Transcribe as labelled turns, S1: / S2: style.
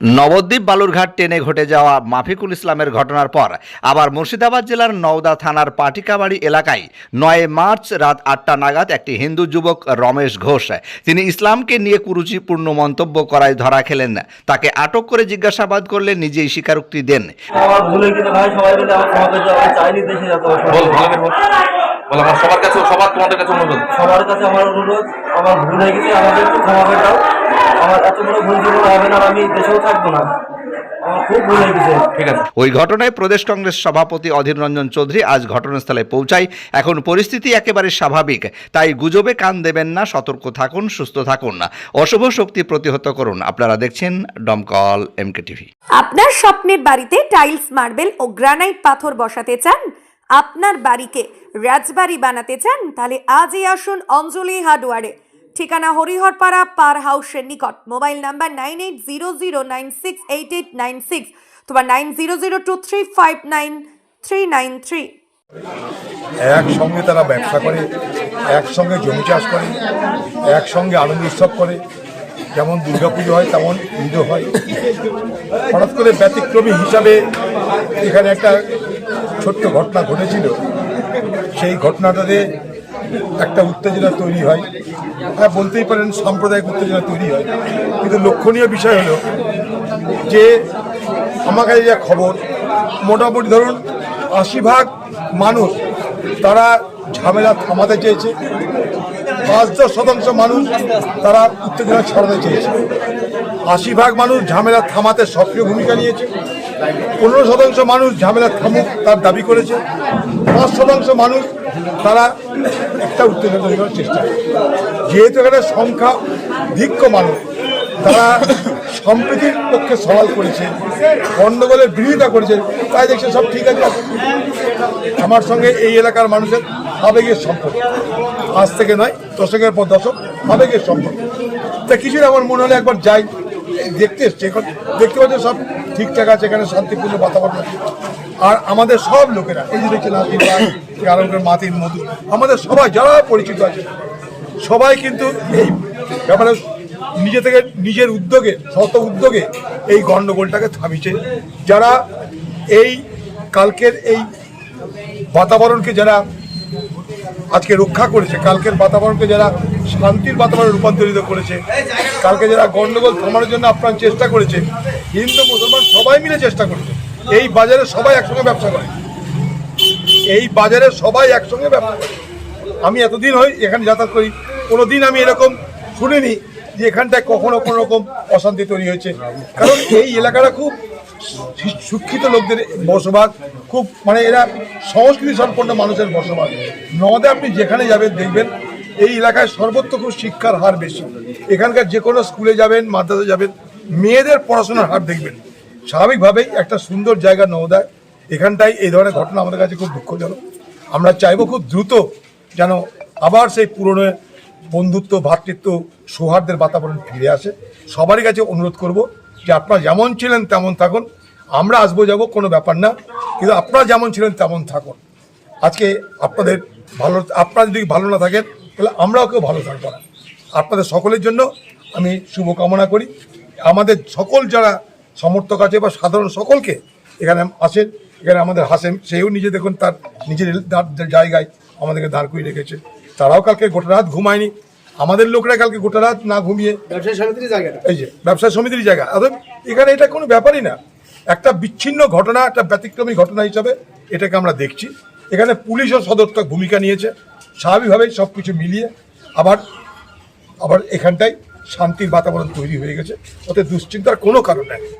S1: নবদ্বীপ বালুরঘাট ট্রেনে ঘটে যাওয়া মাফিকুল ইসলামের ঘটনার পর আবার মুর্শিদাবাদ জেলার নওদা থানার পাটিকাবাড়ি এলাকায় নয় মার্চ রাত আটটা নাগাদ একটি হিন্দু যুবক রমেশ ঘোষ তিনি ইসলামকে নিয়ে কুরুচিপূর্ণ মন্তব্য করায় ধরা খেলেন। তাকে আটক করে জিজ্ঞাসাবাদ করলে নিজেই স্বীকারোক্তি দেন।
S2: বল আমার সবার কাছে সবার তোমাদের কাছে অনুরোধ।
S3: সবার কাছে আমার অনুরোধ আমার ভুল হয়ে গেছে আমাকে একটু ক্ষমা করে দাও। আমার এত বড় ভুল জীবন হবে না আমি দেশেও থাকব না। আমার খুব ভুল গেছে।
S2: ঠিক আছে।
S1: ওই ঘটনায় প্রদেশ কংগ্রেস সভাপতি অধীর রঞ্জন চৌধুরী আজ ঘটনাস্থলে পৌঁছায়। এখন পরিস্থিতি একেবারে স্বাভাবিক তাই গুজবে কান দেবেন না সতর্ক থাকুন সুস্থ থাকুন না। অশুভ শক্তি প্রতিহত করুন। আপনারা দেখছেন ডমকল এমকে টিভি
S4: আপনার স্বপ্নের বাড়িতে টাইলস মার্বেল ও গ্রানাইট পাথর বসাতে চান? আপনার বাড়িকে রাজবাড়ি বানাতে চান, তাহলে আজই আসুন অঞ্জলি হার্ডওয়ারে। ঠিকানা হরিহরপাড়া পার হাউসের নিকট। Mobile number nine eight zero zero nine six eight eight nine six তোমার nine zero zero two three five nine three nine three.
S5: একসঙ্গে তারা ব্যবসা করে, একসঙ্গে জমি চাষ করে, একসঙ্গে আনন্দ উৎসব করে। যেমন দুর্গাপুজো হয়, তেমন ঈদও হয়। হঠাৎ করে ব্যতিক্রমী হিসাবে এখানে একটা ছোট্ট ঘটনা ঘটেছিল। সেই ঘটনাটাতে একটা উত্তেজনা তৈরি হয়। হ্যাঁ বলতেই পারেন সাম্প্রদায়িক উত্তেজনা তৈরি হয়। কিন্তু লক্ষণীয় বিষয় হলো যে আমার কাছে যা খবর, মোটামুটি ধরুন আশি ভাগ মানুষ তারা ঝামেলা থামাতে চেয়েছে। পাঁচ দশ শতাংশ মানুষ তারা উত্তেজনা ছড়াতে চেয়েছে। আশি ভাগ মানুষ ঝামেলা থামাতে সক্রিয় ভূমিকা নিয়েছে। পনেরো শতাংশ মানুষ ঝামেলা থামুক তার দাবি করেছে। পাঁচ শতাংশ মানুষ তারা একটা উত্তেজনা তৈরি করার চেষ্টা করে। যেহেতু এখানে সংখ্যা ভিক্ষ মানুষ, তারা সম্প্রীতির পক্ষে সওয়াল করেছে, গণ্ডগোলের বিরোধিতা করেছে, তাই দেখছে সব ঠিক আছে। আমার সঙ্গে এই এলাকার মানুষের আবেগের সম্পর্ক। আজ থেকে নয়, দশকের পর দশক আবেগের সম্পর্ক। তা কিছুই আমার মনে হলে একবার যাই। দেখতে এসছে। এখন দেখতে পাচ্ছি সব ঠিকঠাক আছে, এখানে শান্তিপূর্ণ বাতাবরণ আর আমাদের সব লোকেরা, এই যে দেখছেন আরম্ভ মাতির মধু, আমাদের সবাই যারা পরিচিত আছে, সবাই কিন্তু এই ব্যাপারে নিজে থেকে নিজের উদ্যোগে শত উদ্যোগে এই গণ্ডগোলটাকে থামিছে যারা এই কালকের এই বাতাবরণকে যারা আজকে রক্ষা করেছে, কালকের বাতাবরণকে যারা শান্তির বাতাবরণ রূপান্তরিত করেছে। কালকে যারা গণ্ডগোল থামানোর জন্য আপ্রাণ চেষ্টা করেছে, হিন্দু, মুসলমান সবাই মিলে চেষ্টা করেছে। এই বাজারে সবাই একসঙ্গে ব্যবসা করে। এই বাজারে সবাই একসঙ্গে ব্যবসা করে। আমি এতদিন হই এখানে যাতায়াত করি, কোনোদিন আমি এরকম শুনিনি যে এখানটায় কখনো কোনো রকম অশান্তি তৈরি হয়েছে। কারণ এই এলাকাটা খুব শিক্ষিত লোকদের বসবাস, খুব মানে এরা সংস্কৃতি সম্পন্ন মানুষের বসবাস। নদে আপনি যেখানে যাবেন, দেখবেন এই এলাকায় সর্বত্র খুব শিক্ষার হার বেশি। এখানকার যে কোনো স্কুলে যাবেন, মাদ্রাসা যাবেন, মেয়েদের পড়াশোনার হার দেখবেন। স্বাভাবিকভাবেই একটা সুন্দর জায়গা নওদায়। এখানটায় এই ধরনের ঘটনা আমাদের কাছে খুব দুঃখজনক। আমরা চাইব খুব দ্রুত যেন আবার সেই পুরনো বন্ধুত্ব ভ্রাতৃত্ব সৌহার্দ্যের বাতাবরণ ফিরে আসে। সবারই কাছে অনুরোধ করব যে আপনারা যেমন ছিলেন তেমন থাকুন। আমরা আসব যাব কোনো ব্যাপার না। কিন্তু আপনারা যেমন ছিলেন তেমন থাকুন। আজকে আপনাদের ভালো আপনারা যদি ভালো না থাকেন তাহলে আমরাও কেউ ভালো থাকব না। আপনাদের সকলের জন্য আমি শুভকামনা করি। আমাদের সকল যারা সমর্থক আছে বা সাধারণ সকলকে এখানে আসেন এখানে আমাদের হাসেন সেও নিজে দেখুন তার নিজের জায়গায় আমাদেরকে দাঁড় করিয়ে রেখেছে। তারাও কালকে গোটা রাত ঘুমায়নি। আমাদের লোকরা কালকে গোটা রাত না ঘুমিয়ে
S6: ব্যবসায়ী সমিতির জায়গা
S5: এই যে ব্যবসা সমিতির জায়গা। অতএব এখানে এটা কোনো ব্যাপারই না। একটা বিচ্ছিন্ন ঘটনা একটা ব্যতিক্রমী ঘটনা হিসাবে এটাকে আমরা দেখছি। এখানে পুলিশও সদর্থক ভূমিকা নিয়েছে। স্বাভাবিকভাবেই সব কিছু মিলিয়ে আবার আবার এখানটায় শান্তির বাতাবরণ তৈরি হয়ে গেছে। ওতে দুশ্চিন্তার কোনো কারণ নেই।